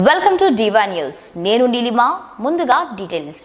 Welcome to డివా news నేను నీలిమా ముందుగా details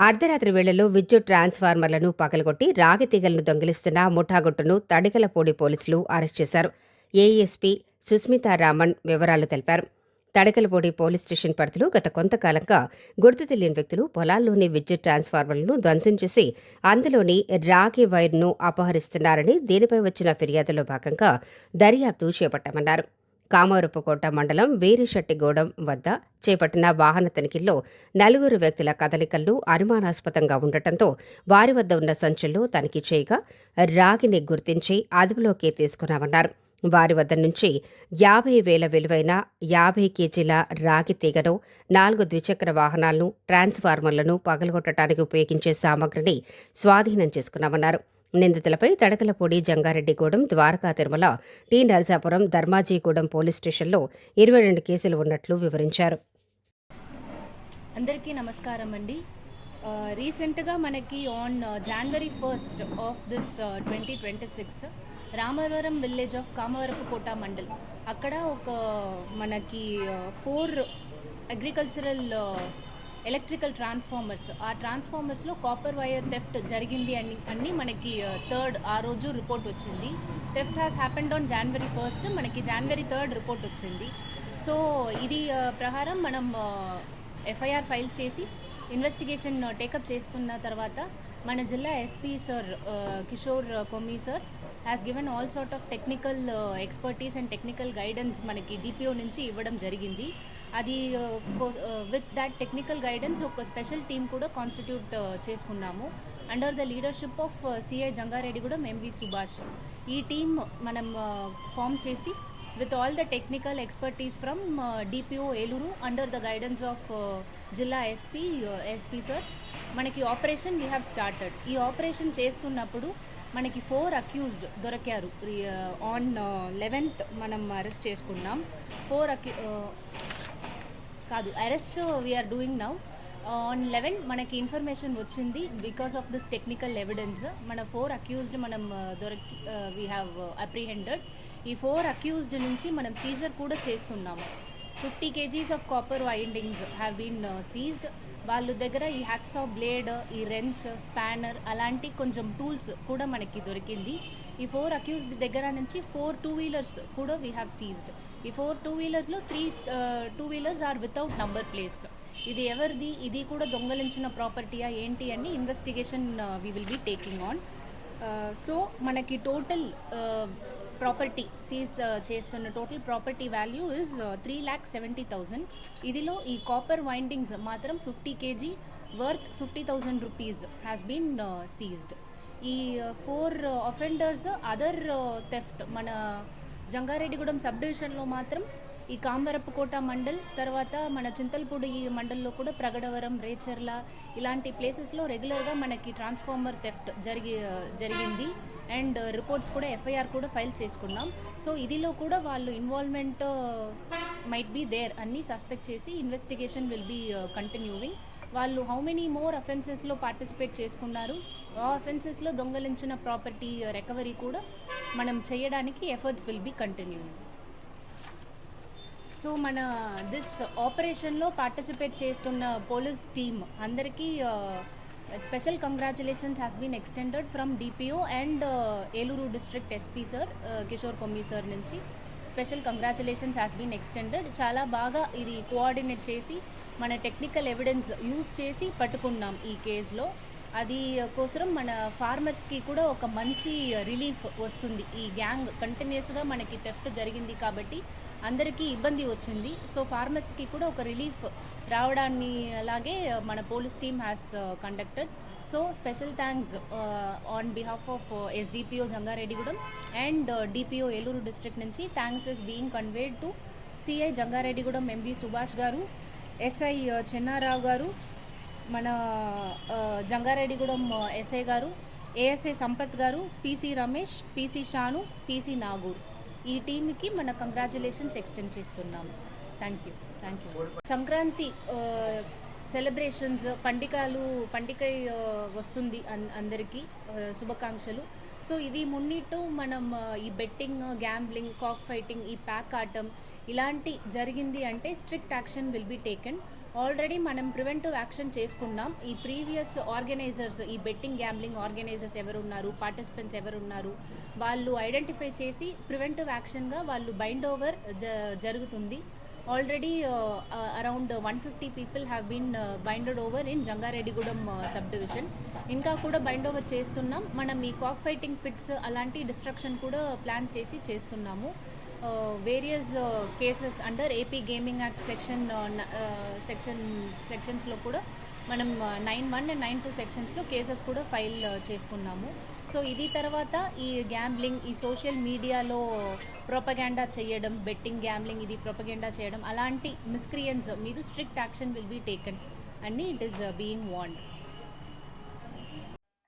అర్ధరాత్రి వేళల్లో విద్యుత్ ట్రాన్స్ఫార్మర్లను పగలగొట్టి రాగి తీగలను దొంగిలిస్తున్న ముఠాగుట్టును తడికలపూడి పోలీసులు అరెస్ట్ చేశారు. ఏఎస్పీ సుస్మితారామన్ వివరాలు తెలిపారు. తడకలపూడి పోలీస్ స్టేషన్ పరిధిలో గత కొంతకాలంగా గుర్తు తెలియని వ్యక్తులు పొలాల్లోని విద్యుత్ ట్రాన్స్ఫార్మర్లను ధ్వంసం చేసి అందులోని రాగి వైర్ను అపహరిస్తున్నారని దీనిపై వచ్చిన ఫిర్యాదులో భాగంగా దర్యాప్తు చేపట్టామన్నారు. కామవరపుకోట మండలం వీరిశెట్టిగూడెం వద్ద చేపట్టిన వాహన తనిఖీల్లో నలుగురు వ్యక్తుల కదలికలు అనుమానాస్పదంగా ఉండటంతో వారి వద్ద ఉన్న సంచుల్లో తనిఖీ చేయగా రాగిని గుర్తించి అదుపులోకి తీసుకున్నామన్నారు. వారి వద్ద నుంచి యాభై వేల విలువైన యాభై కేజీల రాగి తీగను నాలుగు ద్విచక్ర వాహనాలను ట్రాన్స్ఫార్మర్లను పగలగొట్టడానికి ఉపయోగించే సామగ్రిని స్వాధీనం చేసుకున్నామన్నారు. నిందితులపై తడకలపూడి జంగారెడ్డిగూడెం ద్వారకా తిరుమల టి. నరసాపురం ధర్మాజీగూడెం పోలీస్ స్టేషన్లో ఇరవై రెండు కేసులు ఉన్నట్లు వివరించారు. అందరికీ నమస్కారం అండి. రీసెంట్గా మనకి on January first of this twenty twenty six Ramavaram village of Kamavarapu Kota mandal. అక్కడ ఒక మనకి ఫోర్ అగ్రికల్చరల్ ఎలక్ట్రికల్ ట్రాన్స్ఫార్మర్స్ ఆ ట్రాన్స్ఫార్మర్స్లో కాపర్ వైర్ థెఫ్ట్ జరిగింది అని అన్ని మనకి uh, థర్డ్ ఆ రోజు రిపోర్ట్ వచ్చింది. Theft has happened on January first మనకి జనవరి థర్డ్ రిపోర్ట్ వచ్చింది. సో ఇది uh, ప్రకారం మనం uh, ఎఫ్ఐఆర్ ఫైల్ చేసి ఇన్వెస్టిగేషన్ టేకప్ చేస్తున్న తర్వాత మన జిల్లా SP sir Kishore Kommi sir has given all sort of technical expertise and technical guidance మనకి డిపిఓ నుంచి ఇవ్వడం జరిగింది. అది విత్ దాట్ టెక్నికల్ గైడెన్స్ ఒక స్పెషల్ టీమ్ కూడా కాన్స్టిట్యూట్ చేసుకున్నాము. Under the leadership of CI Jangareddy కూడా ఎంవి సుభాష్. ఈ టీమ్ మనం ఫామ్ చేసి with all the technical expertise from DPO Eluru under the guidance of jilla SP SP sir మనకి operation we have started ఈ operation చేస్తున్నప్పుడు మనకి four accused దొరికారు. On eleventh మనం అరెస్ట్ చేసుకున్నాం. ఫోర్ అక్యూ కాదు. Arrest we're doing now on eleven మనకి ఇన్ఫర్మేషన్ వచ్చింది because of this technical evidence మన ఫోర్ అక్యూజ్డ్ మనం uh, దొరికి వీ హ్యావ్ అప్రిహెండెడ్ ఈ ఫోర్ అక్యూజ్డ్ నుంచి మనం సీజర్ కూడా చేస్తున్నాము. Fifty kgs of copper windings have been seized వాళ్ళ దగ్గర ఈ హ్యాక్సా బ్లేడ్ ఈ రెంచ్ స్పానర్ అలాంటి కొంచెం టూల్స్ కూడా మనకి దొరికింది. ఈ ఫోర్ అక్యూజ్డ్ దగ్గర నుంచి ఫోర్ టూ వీలర్స్ కూడా వీ హ్యావ్ సీజ్డ్ ఈ four two వీలర్స్లో three two wheelers are without number plates ఇది ఎవరిది? ఇది కూడా దొంగలించిన ప్రాపర్టీయా ఏంటి అని investigation we will be taking on so మనకి టోటల్ ప్రాపర్టీ సీజ్ చేస్తున్న total property value is three lakh seventy thousand ఇదిలో ఈ కాపర్ వైండింగ్స్ మాత్రం fifty kg worth fifty thousand rupees has been seized ఈ ఫోర్ అఫెండర్స్ అదర్ థెఫ్ట్ మన Jangareddygudem sub డివిజన్లో మాత్రం ఈ కాంబరపుకోట మండల్ తర్వాత మన చింతల్పూడి ఈ మండల్లో కూడా ప్రగడవరం రేచర్ల ఇలాంటి ప్లేసెస్లో రెగ్యులర్గా మనకి ట్రాన్స్ఫార్మర్ థెఫ్ట్ జరిగి జరిగింది. అండ్ రిపోర్ట్స్ కూడా ఎఫ్ఐఆర్ కూడా ఫైల్ చేసుకున్నాం. సో ఇదిలో కూడా వాళ్ళు ఇన్వాల్వ్మెంట్ మైట్ బీ దేర్ అన్ని సస్పెక్ట్ చేసి ఇన్వెస్టిగేషన్ విల్ బీ కంటిన్యూవింగ్ వాళ్ళు హౌ మెనీ మోర్ అఫెన్సెస్లో పార్టిసిపేట్ చేసుకున్నారు? ఆ అఫెన్సెస్లో దొంగలించిన ప్రాపర్టీ రికవరీ కూడా మనం చేయడానికి efforts will be continue so మన దిస్ ఆపరేషన్లో పార్టిసిపేట్ చేస్తున్న పోలీస్ టీమ్ అందరికీ special congratulations has been extended from DPO and Eluru district SP sir Kishore Kommi sir నుంచి special congratulations has been extended. చాలా బాగా ఇది కోఆర్డినేట్ చేసి మన టెక్నికల్ ఎవిడెన్స్ యూస్ చేసి పట్టుకున్నాం ఈ కేసులో. అది కోసం మన ఫార్మర్స్కి కూడా ఒక మంచి రిలీఫ్ వస్తుంది. ఈ గ్యాంగ్ కంటిన్యూస్గా మనకి థెఫ్ట్ జరిగింది కాబట్టి అందరికీ ఇబ్బంది వచ్చింది. సో ఫార్మర్స్కి కూడా ఒక రిలీఫ్ రావడాన్ని అలాగే మన police team has conducted so special thanks on behalf of SDPO Jangareddygudem and DPO Eluru district నుంచి thanks is being conveyed to CI Jangareddygudem MV Subhash గారు ఎస్ఐ చెన్నారావు uh, గారు మన జంగారెడ్డిగూడెం ఎస్ఐ గారు ఏఎస్ఐ సంపత్ గారు PC Ramesh PC Shanu PC Nagur. ఈ టీంకి మన congratulations extend చేస్తున్నాము thank you. Thank you. Sankranti celebrations పండికాలు పండిక వస్తుంది అన్- అందరికీ శుభాకాంక్షలు. సో ఇది మున్నిట్టు మనం ఈ బెట్టింగ్ గ్యాంబ్లింగ్ కాక్ ఫైటింగ్ ఈ ప్యాక్ ఆటం ఇలాంటి జరిగింది అంటే strict action will be taken. Already మనం ప్రివెంటివ్ యాక్షన్ చేసుకున్నాం ఈ ప్రీవియస్ ఆర్గనైజర్స్ ఈ బెట్టింగ్ గ్యాంబ్లింగ్ ఆర్గనైజర్స్ ఎవరున్నారు పార్టిసిపెంట్స్ ఎవరున్నారు వాళ్ళు ఐడెంటిఫై చేసి ప్రివెంటివ్ యాక్షన్గా వాళ్ళు బైండ్ ఓవర్ జరుగుతుంది. Already around one fifty people have been binded over in Jangareddygudem sub division ఇంకా కూడా బైండ్ ఓవర్ చేస్తున్నాం. మనం ఈ కాక్ ఫైటింగ్ పిట్స్ అలాంటి డిస్ట్రక్షన్ కూడా ప్లాన్ చేసి చేస్తున్నాము. Various cases under AP gaming act section section సెక్షన్స్లో కూడా మనం nine one and nine two సెక్షన్స్లో cases కూడా ఫైల్ uh, చేసుకున్నాము. సో ఇది తర్వాత ఈ గ్యాంబ్లింగ్ ఈ సోషల్ మీడియాలో ప్రొపగాండా చేయడం బెట్టింగ్ గ్యాంబ్లింగ్ ఇది ప్రొపగాండా చేయడం అలాంటి మిస్క్రియన్స్ మీద strict action will be taken అని it is being warned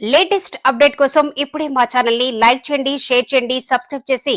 latest update కోసం ఇప్పుడే మా ఛానల్ని లైక్ చేయండి షేర్ చేయండి సబ్స్క్రైబ్ చేసి